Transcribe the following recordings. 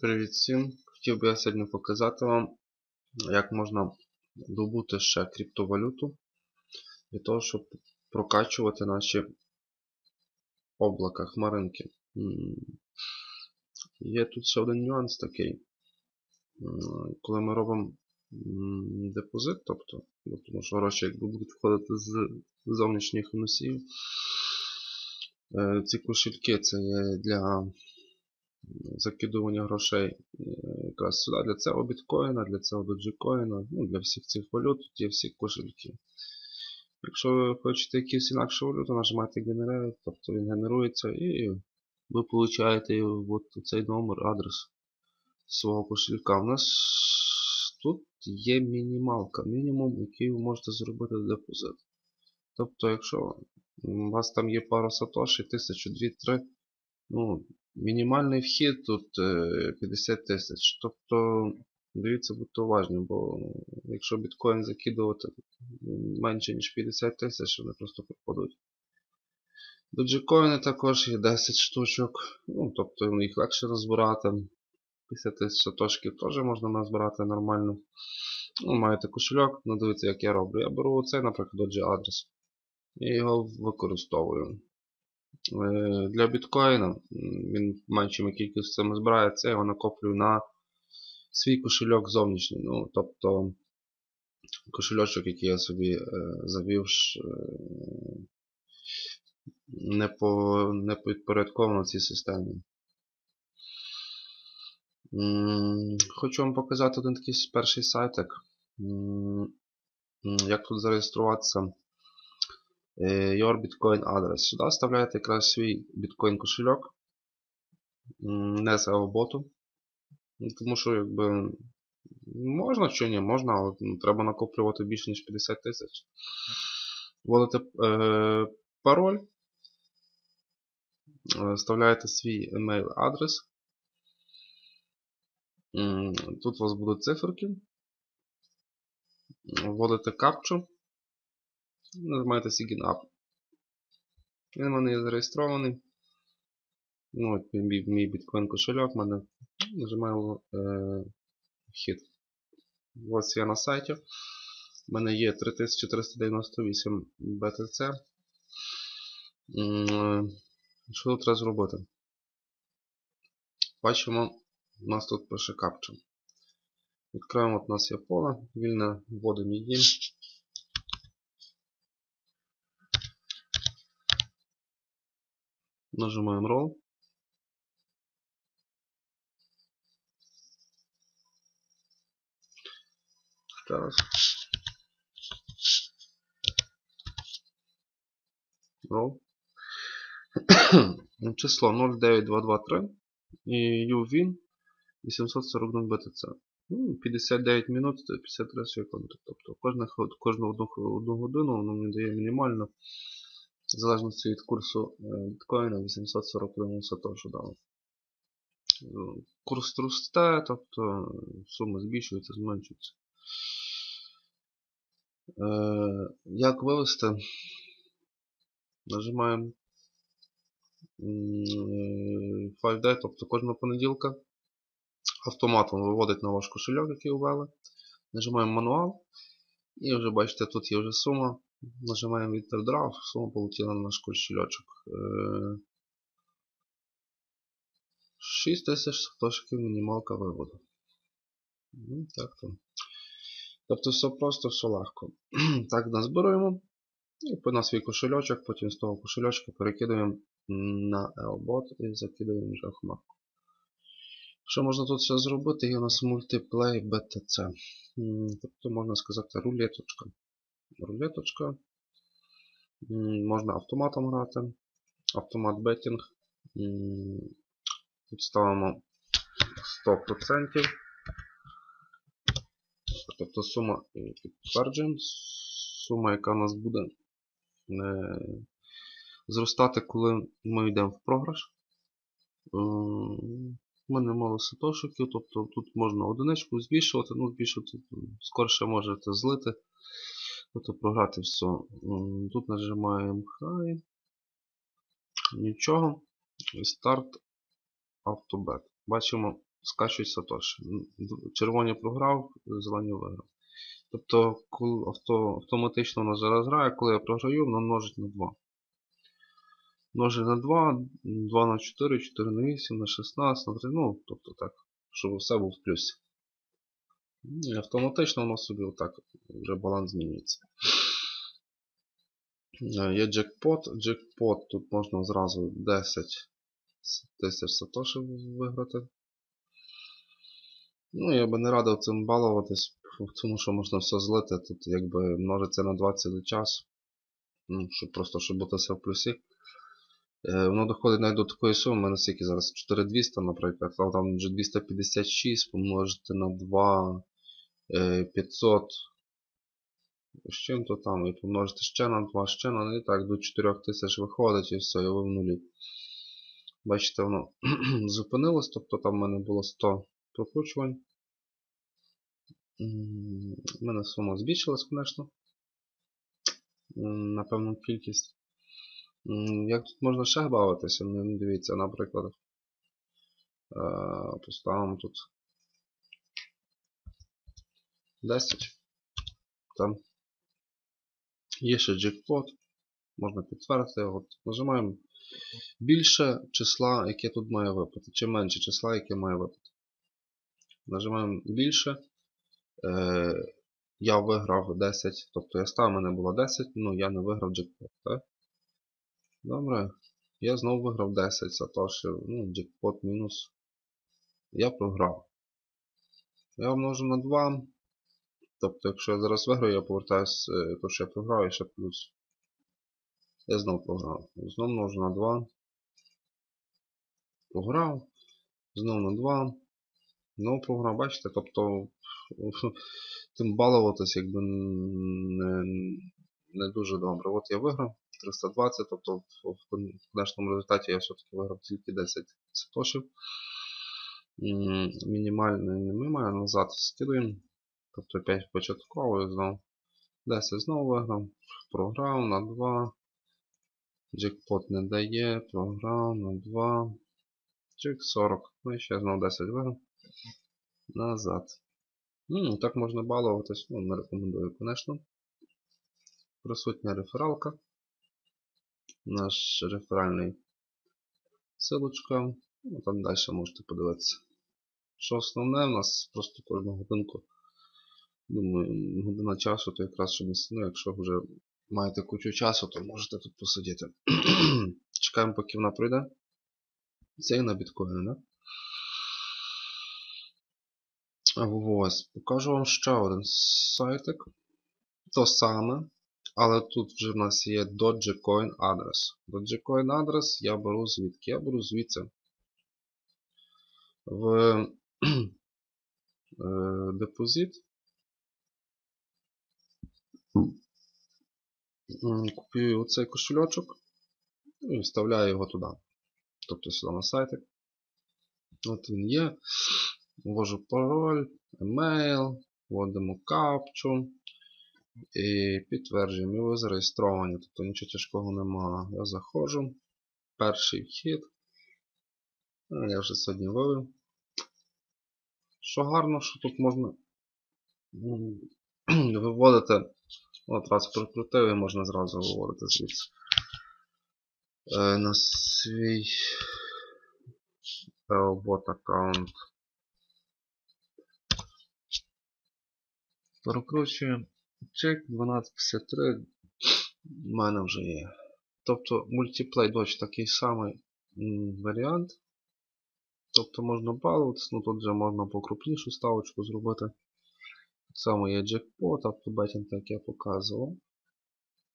Привіт всім! Хотів би я сьогодні показати вам, як можна добути ще криптовалюту для того, щоб прокачувати наші облака, хмаринки. Є тут ще один нюанс такий. Коли ми робимо депозит, тобто, ну, тому що гроші будуть входити з зовнішніх носіїв, е, ці кошельки це є для закидування грошей е, якраз сюди для цього біткоїна, для цього доджикоїна, ну, для всіх цих валют тут є всі кошельки. Якщо ви хочете якісь інакшу валюту, нажимаєте Generate, тобто він генерується і ви получаєте от цей номер, адрес свого кошелька. У нас тут є мінімалка, мінімум, який ви можете зробити депозит. Тобто, якщо у вас там є пара сатоші, тисячу, дві, три, ну, Мінімальний вхід тут е, 50 тисяч. Тобто, дивіться, будьте уважні, бо якщо біткоін закидувати менше ніж 50 тисяч, вони просто пропадуть. Доджикоїни також є 10 штучок, ну, тобто їх легше розбирати. 50 тисяч сатошків теж можна назбирати нормально. Ну, маєте кошельок, ну дивіться, як я роблю. Я беру оцей, наприклад, адрес. І його використовую. Е, Для біткоїна він меншими кількостями збирається, я його накоплюю на свій кошельок зовнішній. Ну, тобто кошельочок, який я собі е, завів, е, не, по, не підпорядковано цій системі. Хочу вам показати один такий перший сайтик. Як тут зареєструватися? Е, Your Bitcoin адрес. Сюди вставляєте якраз свій біткоін кошельок. Не з боту. Тому що якби можна чи ні, можна, але ну, треба накоплювати більше ніж 50 тисяч. Вводите е, пароль. Е, Вставляєте свій email адрес. Тут у вас будуть циферки. Вводите капчу. Нажимаєте Sign Up. Він у мене зареєстрований. Ну, от мій, мій біткоін кошельок в мене. Нажимаю е. Ось я на сайті. У мене є 3398 BTC. Що тут треба зробити? Бачимо, у нас тут пише капча. Відкриваємо, от у нас є поле, вільне, вводимо її. Нажимаем Roll. Зараз. Roll. Число 09223 і UVIN 841 BTC. Ну, 59 минут 53 секунди. Тобто кожну одну, одну годину воно мені дає мінімально в залежності від курсу е, біткоїна 841 сатошу дали. Е, Курс росте, тобто сума збільшується, зменшується. Е, Як вивести? Нажимаємо 5 day, тобто кожного понеділка автоматом виводить на ваш кошельок, який ввели. Нажимаємо мануал. І вже бачите, тут є вже сума. Нажимаємо Withdraw, сума полетіла на наш кошельочок. 6 тисяч сатошків мінімалка виводу. Ну, так то. Тобто все просто, все легко. так, назбираємо. І на свій кошельочок, потім з того кошельочка перекидаємо на Elbot і закидаємо вже хмарку. Що можна тут ще зробити? Є у нас Multiplay BTC. Тобто можна сказати рулеточка. Рулеточка. Можна автоматом грати. Автомат беттінг. Тут ставимо 100%. Тобто сума підтверджуємо. Сума, яка у нас буде е, зростати, коли ми йдемо в програш. У мене мало сатошиків, тобто тут можна одиничку збільшувати, ну збільшувати скорше можете злити, тобто програти все. Тут нажимаємо High. Нічого. Старт автобет. Бачимо скачують Сатоші. Червоні програв, зелені виграв. Тобто авто, автоматично воно зараз грає, коли я програю, воно множить на 2. Множить на 2, 2 на 4, 4 на 8, на 16, на 3, ну, тобто так, щоб все був в плюсі. І автоматично воно собі отак вже баланс змінюється. Е, Є джекпот. Джекпот тут можна зразу 10 тисяч сатошів виграти. Ну, я би не радив цим балуватись, тому що можна все злити. Тут якби множиться на 20 цілий час. Ну, щоб просто щоб бути все в плюсі. Е, воно доходить навіть до такої суми, у мене скільки зараз 4200, наприклад, а там вже 256 помножити на 2 е, 500 з чим-то там, і помножити ще на 2, ще на і так, до 4000 виходить і все, і ви в нулі. Бачите, воно зупинилось, тобто там в мене було 100 прокручувань. У мене сума збільшилась, звісно. На певну кількість. Як тут можна ще бавитися? Ну, Дивіться, наприклад. е, Поставимо тут 10. Там є ще джекпот. Можна підтвердити його. Нажимаємо більше числа, яке тут має випити, чи менше числа, яке має випити. Нажимаємо більше. Е, я виграв 10, тобто я став, мене було 10, ну я не виграв джекпот, так? Добре. Я знову виграв 10, сатоші, ну, джекпот мінус. Я програв. Я множу на 2. Тобто, якщо я зараз виграю, я повертаюсь, е, то що я і ще плюс. Я знов програв. Знов множу на 2. Програв. Знов на 2. Знову програв, бачите? Тобто тим балуватись якби не, не дуже добре. От я виграв 320, тобто в, кінечному результаті я все-таки виграв тільки 10 сатошів. Мінімальний не мимо, а назад скидуємо. Тобто 5 початковий знов. 10 знову виграв. Програв на 2. Джекпот не дає, програв на 2. Джек 40. Ну і ще знову 10 виграв. Назад. Ну, так можна балуватись, ну, не рекомендую, звісно. Присутня рефералка. Наш реферальний силочка. Ну, там далі можете подивитися. Що основне, у нас просто кожну годинку. Думаю, година часу, то якраз не ну, якщо вже маєте кучу часу, то можете тут посидіти. Чекаємо, поки вона пройде. Це і на біткоїни, да? Ось, покажу вам ще один сайтик. То саме, але тут вже в нас є Dogecoin адрес. Dogecoin адрес я беру звідки? Я беру звідси. В е, депозит. Купую оцей кошельочок і вставляю його туди. Тобто сюди на сайтик. От він є. Ввожу пароль, емейл, вводимо капчу і підтверджуємо. І ви зареєстровані. Тобто нічого тяжкого немає. Я заходжу. Перший вхід. Я вже сьогодні вивів. Що гарно, що тут можна виводити. От раз прикрутив можна зразу виводити звідси. Е, на свій бот аккаунт. Прокручуємо. Чек 1253 в мене вже є. Тобто мультиплей дощ такий самий варіант. Тобто можна балуватися, ну тут вже можна покрупнішу ставочку зробити. Так само є джекпот, автобетінг, як я показував.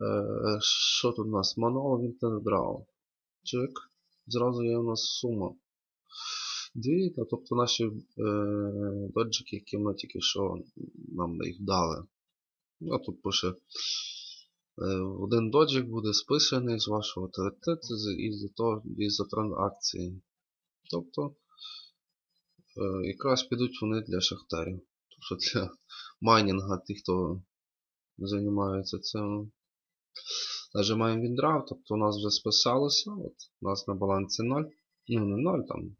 Е, що тут у нас? Manual Vintage Draw. Чек. Зразу є у нас сума. Дві, тобто наші е, доджики, які ми тільки що нам їх дали. А тут пише е, один доджик буде списаний з вашого ТРТ із-за із-за транзакції. Тобто е, якраз підуть вони для шахтарів. Тобто для майнінга, тих, хто займається цим. Нажимаємо WinDraw, тобто у нас вже списалося. От, у нас на балансі 0. Ну, не 0 там.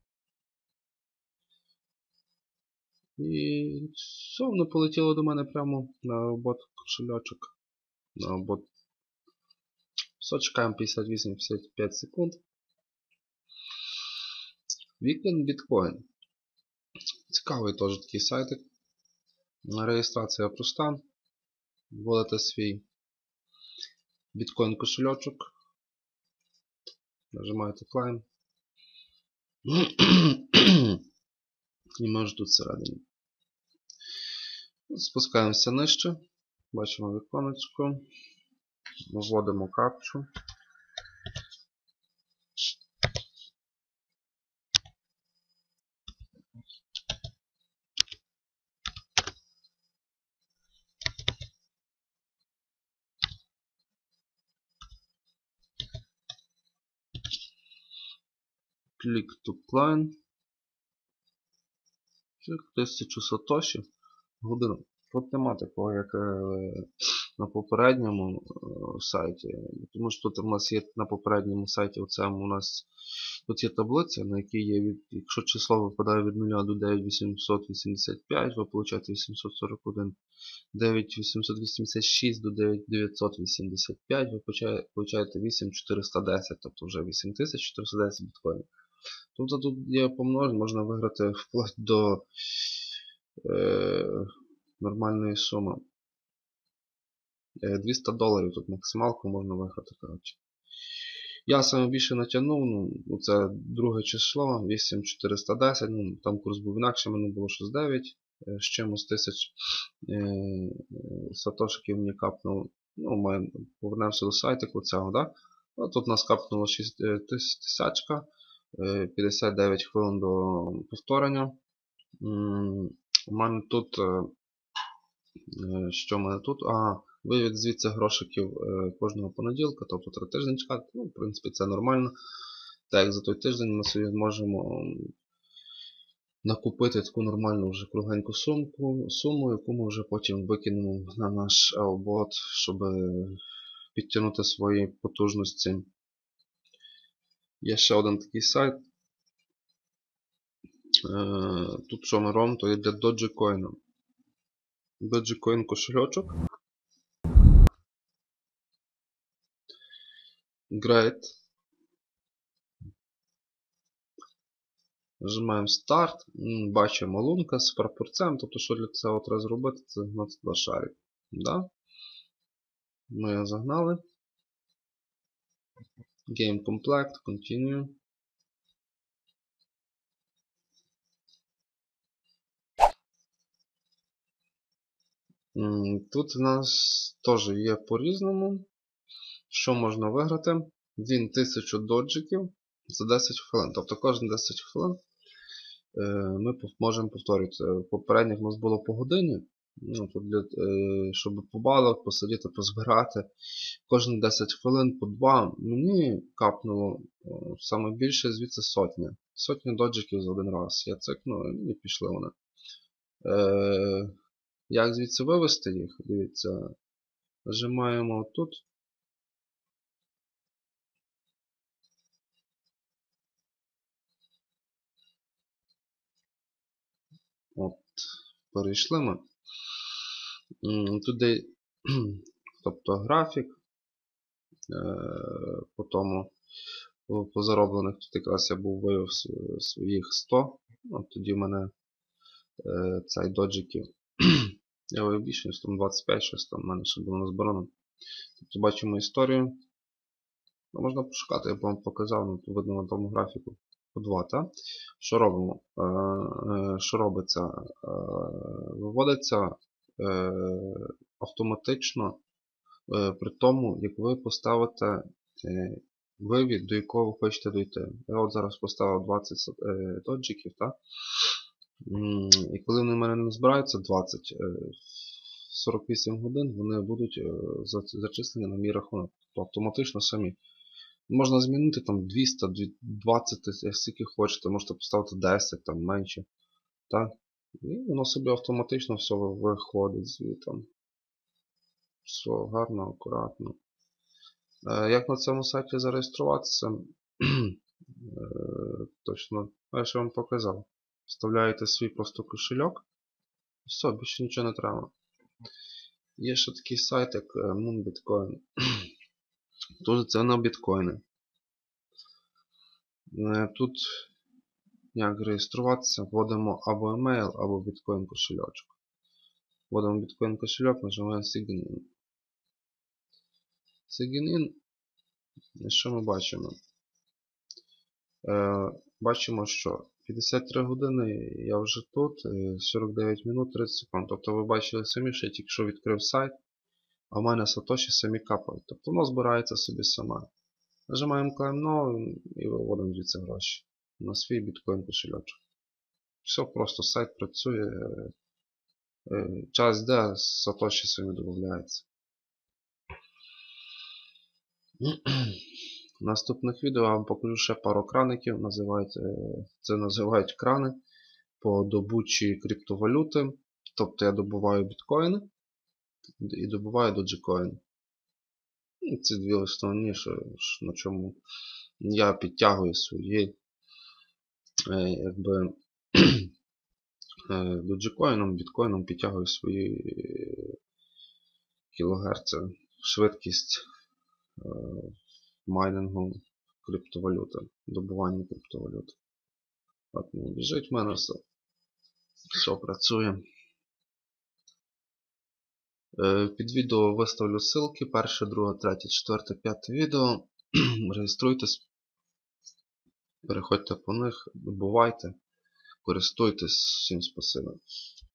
І все, воно полетіло до мене прямо на робот кошельочок. На робот. Все, чекаємо 58-55 секунд. Weekend Bitcoin. Цікавий теж такий сайтик. Реєстрація проста. Вводите свій біткоін кошельочок. Нажимаєте Climb. І ми вже тут всередині. Спускаємося нижче. Бачимо віконечко. Вводимо капчу. Click to client. Чек 1000 сатоші. Годину. Тут нема такого, як е, на попередньому е, сайті. Тому що тут у нас є на попередньому сайті, оцем у нас тут є таблиця, на якій є від, якщо число випадає від 0 до 9885, ви получаєте 841. 9886 до 9985, ви получаєте 8410, тобто вже 8410 біткоїнів. Тобто тут є помноження, можна виграти вплоть до е, нормальної суми. Е, 200 доларів тут максималку можна виграти, коротше. Я саме більше натягнув, ну, це друге число, 8410, ну, там курс був інакше, мене було 69 е, з чимось тисяч е, е, сатошиків мені капнуло. Ну, ми повернемося до сайтику цього, да? Ну, тут нас капнуло 6 е, тисячка, е, 59 хвилин до повторення. У мене тут. е, е, Що в мене тут? А, вивід звідси грошиків е, кожного понеділка, тобто три тижні чекати. Ну, в принципі, це нормально. Так за той тиждень ми собі можемо накупити таку нормальну вже кругленьку сумку, суму, яку ми вже потім викинемо на наш бот, щоб підтягнути свої потужності. Є ще один такий сайт. Е, Тут що ми робимо, то є для Dogecoin. Dogecoin кошельочок. Great. Нажимаємо старт, бачимо лунка з прапорцем, тобто що для цього треба зробити, це загнати туди шарик. Да? Ми його загнали. Game Complect, Continue. Тут в нас теж є по-різному. Що можна виграти? Він 1000 доджиків за 10 хвилин. Тобто кожні 10 хвилин е, ми можемо повторювати. Попередніх у нас було по годині. Ну, для, е, щоб по балах посидіти, позбирати. Кожні 10 хвилин по 2. Мені капнуло е, саме більше звідси сотня. Сотня доджиків за один раз. Я цикнув і пішли вони. Е, як звідси вивести їх? Дивіться. Нажимаємо тут. От, перейшли ми. Тут де, тобто графік. Е, по тому по, зароблених тут якраз я був вивів св- своїх 100. От тоді в мене е, цей доджиків. я вивів більше, ніж там 25 щось там в мене ще було назбирано. Тобто бачимо історію. Ну, можна пошукати, я б вам показав, ну, видно на тому графіку по 2, та? Що робимо? Е, що робиться? Виводиться автоматично е, при тому, як ви поставите е, вивід, до якого ви хочете дойти. Я от зараз поставив 20 с- е, доджиків? І коли вони в мене не збираються 20, е, 48 годин вони будуть е, зачислені на мій рахунок. Тобто автоматично самі. Можна змінити там 200, дві- 20, як скільки хочете, можете поставити 10, там менше. І воно собі автоматично все ви- виходить звітом. Все гарно, акуратно. Е, Як на цьому сайті зареєструватися? Е, Точно, я ще вам показав. Вставляєте свій просто кошельок. Все, більше нічого не треба. Є ще такий сайт, як е, Moonbitcoin. Тут це на біткоїни. Тут як реєструватися, вводимо або email, або біткоін кошельочок. Вводимо біткоін кошельок, нажимаємо Sign in. Sign in. І Що ми бачимо? Е, бачимо, що 53 години я вже тут, е, 49 минут 30 секунд. Тобто ви бачили самі, що я тільки що відкрив сайт, а в мене Сатоші самі капають. Тобто воно збирається собі саме. Нажимаємо Claim і виводимо звідси гроші на свій біткоін кошельочок. Все просто сайт працює. е, Час йде, Сатоші самі додається. В наступних відео я вам покажу ще пару краників. Називають, е, це називають крани по добучі криптовалюти. Тобто я добуваю біткоїни і добуваю доджикоїни. І Ці дві основні, на чому я підтягую свої якби е, доджикоїном, біткоїном підтягую свої е, кілогерци, швидкість е, майнингу криптовалюти, добування криптовалюти. Так, ну, біжить в мене все. Все працює. Е, Під відео виставлю ссылки. Перше, друге, третє, четверте, п'яте відео. Реєструйтесь. Переходьте по них, добувайте, користуйтесь всім спасибо.